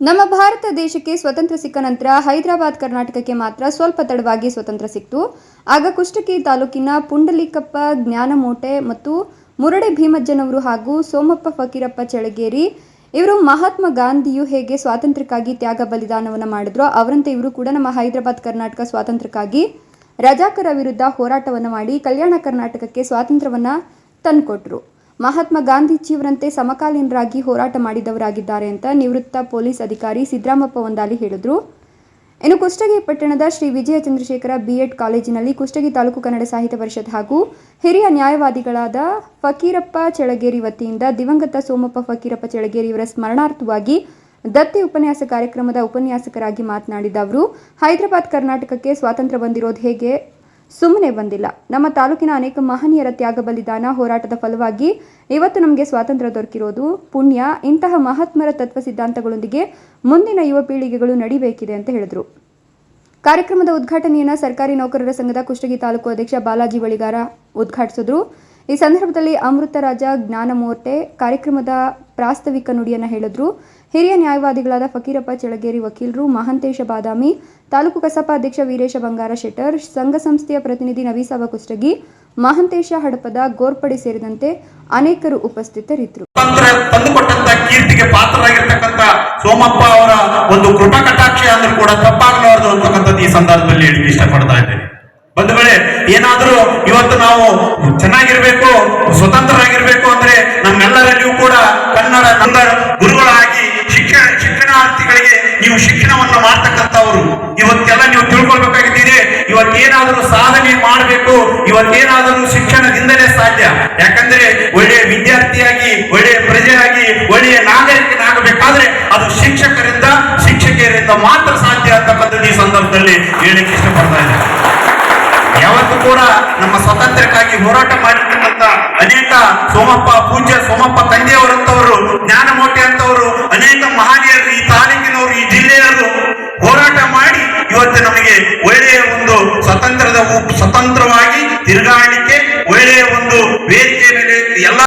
ನಮ್ಮ ಭಾರತ ದೇಶಕ್ಕೆ ಸ್ವತಂತ್ರ ಸಿಕ್ಕ ನಂತರ ಹೈದರಾಬಾದ್, ಕರ್ನಾಟಕಕ್ಕೆ ಮಾತ್ರ ಸ್ವಲ್ಪ ತಡವಾಗಿ ಸ್ವತಂತ್ರ ಸಿಕ್ತು. ಆಗ ಕುಷ್ಟಕಿ ತಾಲೂಕಿನ ಪುಂಡಲಿಕಪ್ಪ, ಜ್ಞಾನಮೋಟೆ ಮತ್ತು ಮುರಡೆ ಭೀಮಜ್ಜನವರು ಹಾಗೂ ಸೋಮಪ್ಪ ಫಕೀರಪ್ಪ ಚಳಗೇರಿ ಇವರು ಮಹಾತ್ಮ ಗಾಂಧಿಯು ಹೇಗೆ ಸ್ವಾತಂತ್ರ್ಯಕ್ಕಾಗಿ ತ್ಯಾಗ ಬಲಿದಾನವನ್ನು ಮಾಡಿದ್ರು ಅವರಂತೆ ಇವರು ಕೂಡ ನಮ್ಮ ಹೈದರಾಬಾದ್, ಕರ್ನಾಟಕ ಸ್ವಾತಂತ್ರ್ಯಕ್ಕಾಗಿ ರಜಾಕರ ವಿರುದ್ಧ ಹೋರಾಟವನ್ನು ಮಾಡಿ ಕಲ್ಯಾಣ ಕರ್ನಾಟಕಕ್ಕೆ ಸ್ವಾತಂತ್ರ್ಯವನ್ನು ತಂದುಕೊಟ್ರು. ಮಹಾತ್ಮ ಗಾಂಧೀಜಿಯವರಂತೆ ಸಮಕಾಲೀನರಾಗಿ ಹೋರಾಟ ಮಾಡಿದವರಾಗಿದ್ದಾರೆ ಅಂತ ನಿವೃತ್ತ ಪೊಲೀಸ್ ಅಧಿಕಾರಿ ಸಿದ್ದರಾಮಪ್ಪ ಒಂದಾಲಿ ಹೇಳಿದರು. ಇನ್ನು ಕುಷ್ಟಗಿ ಪಟ್ಟಣದ ಶ್ರೀ ವಿಜಯ ಚಂದ್ರಶೇಖರ ಬಿಎಡ್ ಕಾಲೇಜಿನಲ್ಲಿ ಕುಷ್ಟಗಿ ತಾಲೂಕು ಕನ್ನಡ ಸಾಹಿತ್ಯ ಪರಿಷತ್ ಹಾಗೂ ಹಿರಿಯ ನ್ಯಾಯವಾದಿಗಳಾದ ಫಕೀರಪ್ಪ ಚಳಗೇರಿ ವತಿಯಿಂದ ದಿವಂಗತ ಸೋಮಪ್ಪ ಫಕೀರಪ್ಪ ಚಳಗೇರಿ ಇವರ ಸ್ಮರಣಾರ್ಥವಾಗಿ ದತ್ತಿ ಉಪನ್ಯಾಸ ಕಾರ್ಯಕ್ರಮದ ಉಪನ್ಯಾಸಕರಾಗಿ ಮಾತನಾಡಿದ ಅವರು, ಹೈದರಾಬಾದ್ ಕರ್ನಾಟಕಕ್ಕೆ ಸ್ವಾತಂತ್ರ್ಯ ಬಂದಿರೋದು ಹೇಗೆ? ಸುಮ್ಮನೆ ಬಂದಿಲ್ಲ. ನಮ್ಮ ತಾಲೂಕಿನ ಅನೇಕ ಮಹನೀಯರ ತ್ಯಾಗ ಬಲಿದಾನ ಹೋರಾಟದ ಫಲವಾಗಿ ಇವತ್ತು ನಮಗೆ ಸ್ವಾತಂತ್ರ್ಯ ದೊರಕಿರೋದು ಪುಣ್ಯ. ಇಂತಹ ಮಹಾತ್ಮರ ತತ್ವ ಸಿದ್ಧಾಂತಗಳೊಂದಿಗೆ ಮುಂದಿನ ಯುವ ಪೀಳಿಗೆಗಳು ನಡಿಬೇಕಿದೆ ಅಂತ ಹೇಳಿದರು. ಕಾರ್ಯಕ್ರಮದ ಉದ್ಘಾಟನೆಯನ್ನು ಸರ್ಕಾರಿ ನೌಕರರ ಸಂಘದ ಕುಷ್ಟಗಿ ತಾಲೂಕು ಅಧ್ಯಕ್ಷ ಬಾಲಾಜಿ ಬಳಿಗಾರ ಉದ್ಘಾಟಿಸಿದ್ರು. ಈ ಸಂದರ್ಭದಲ್ಲಿ ಅಮೃತರಾಜ ಜ್ಞಾನಮೂರ್ತೆ ಕಾರ್ಯಕ್ರಮದ ಪ್ರಾಸ್ತಾವಿಕ ನುಡಿಯನ್ನು ಹೇಳಿದ್ರು. ಹಿರಿಯ ನ್ಯಾಯವಾದಿಗಳಾದ ಫಕೀರಪ್ಪ ಚಳಗೇರಿ ವಕೀಲರು, ಮಹಂತೇಶ ಬಾದಾಮಿ, ತಾಲೂಕು ಕಸಾಪ ಅಧ್ಯಕ್ಷ ವೀರೇಶ ಬಂಗಾರ ಶೆಟ್ಟರ್, ಸಂಘ ಸಂಸ್ಥೆಯ ಪ್ರತಿನಿಧಿ ನವೀಸಾಬ ಕುಷ್ಟಗಿ ಮಹಂತೇಶ ಹಡಪದ ಗೋರ್ಪಡೆ ಸೇರಿದಂತೆ ಅನೇಕರು ಉಪಸ್ಥಿತರಿದ್ದರು. ಕೀರ್ತಿಗೆ ಪಾತ್ರರಾಗಿರ್ತಕ್ಕಂಥ ಸೋಮಪ್ಪ ಅವರ ಒಂದು ಕೃಪಾ ಕಟಾಕ್ಷ ಅಂದ್ರೂ ಕೂಡ ತಪ್ಪಾಗಲಾರದು ಅಂತಕ್ಕಂಥದ್ದು ಈ ಸಂದರ್ಭದಲ್ಲಿ ಹೇಳಿ ಇಷ್ಟಪಡ್ತಾ ಇದ್ದೇನೆ. ಬಂಧುಗಳೇ, ಏನಾದ್ರೂ ಇವತ್ತು ನಾವು ಚೆನ್ನಾಗಿರ್ಬೇಕು, ಸ್ವತಂತ್ರರಾಗಿರ್ಬೇಕು ನೀವು ಶಿಕ್ಷಣವನ್ನು ಮಾಡ್ತಕ್ಕಂಥವ್ರು. ಇವತ್ತೆಲ್ಲ ನೀವು ತಿಳ್ಕೊಳ್ಬೇಕಾಗಿದ್ದೀರಿ. ಇವತ್ತೇನಾದರೂ ಸಾಧನೆ ಮಾಡಬೇಕು, ಇವತ್ತೇನಾದರೂ ಶಿಕ್ಷಣದಿಂದಲೇ ಸಾಧ್ಯ. ಯಾಕಂದ್ರೆ ಒಳ್ಳೆಯ ವಿದ್ಯಾರ್ಥಿಯಾಗಿ, ಒಳ್ಳೆಯ ಪ್ರಜೆಯಾಗಿ, ಒಳ್ಳೆಯ ನಾಗರಿಕನಾಗಬೇಕಾದ್ರೆ ಅದು ಶಿಕ್ಷಕರಿಂದ, ಶಿಕ್ಷಕಿಯರಿಂದ ಮಾತ್ರ ಸಾಧ್ಯ ಅಂತಕ್ಕಂಥದ್ದು ಈ ಸಂದರ್ಭದಲ್ಲಿ ಹೇಳಕ್ಕೆ ಇಷ್ಟಪಡ್ತಾ ಇದೆ ಯಾವತ್ತೂ ಕೂಡ ನಮ್ಮ ಸ್ವಾತಂತ್ರ್ಯಕ್ಕಾಗಿ ಹೋರಾಟ ಮಾಡಿರ್ತಕ್ಕಂಥ ಅನೇಕ ಸೋಮಪ್ಪ ಪೂಜ್ಯ, ಸೋಮಪ್ಪ ತಂದೆಯವರಂತವರು ಜ್ಞಾನಮೋಟೆ ಅಂತವರು ಅನೇಕ ಮಹನೀಯರು ಈ ತಾಲೂಕಿನವರು ಈ ಜಿಲ್ಲೆಯವರು ಹೋರಾಟ ಮಾಡಿ ಇವತ್ತು ನಮಗೆ ಒಳ್ಳೆಯ ಒಂದು ಸ್ವತಂತ್ರದ ಸ್ವತಂತ್ರವಾಗಿ ತಿರುಗಾಡಲಿಕ್ಕೆ ಒಳ್ಳೆಯ ಒಂದು ವೇದಿಕೆ ಎಲ್ಲ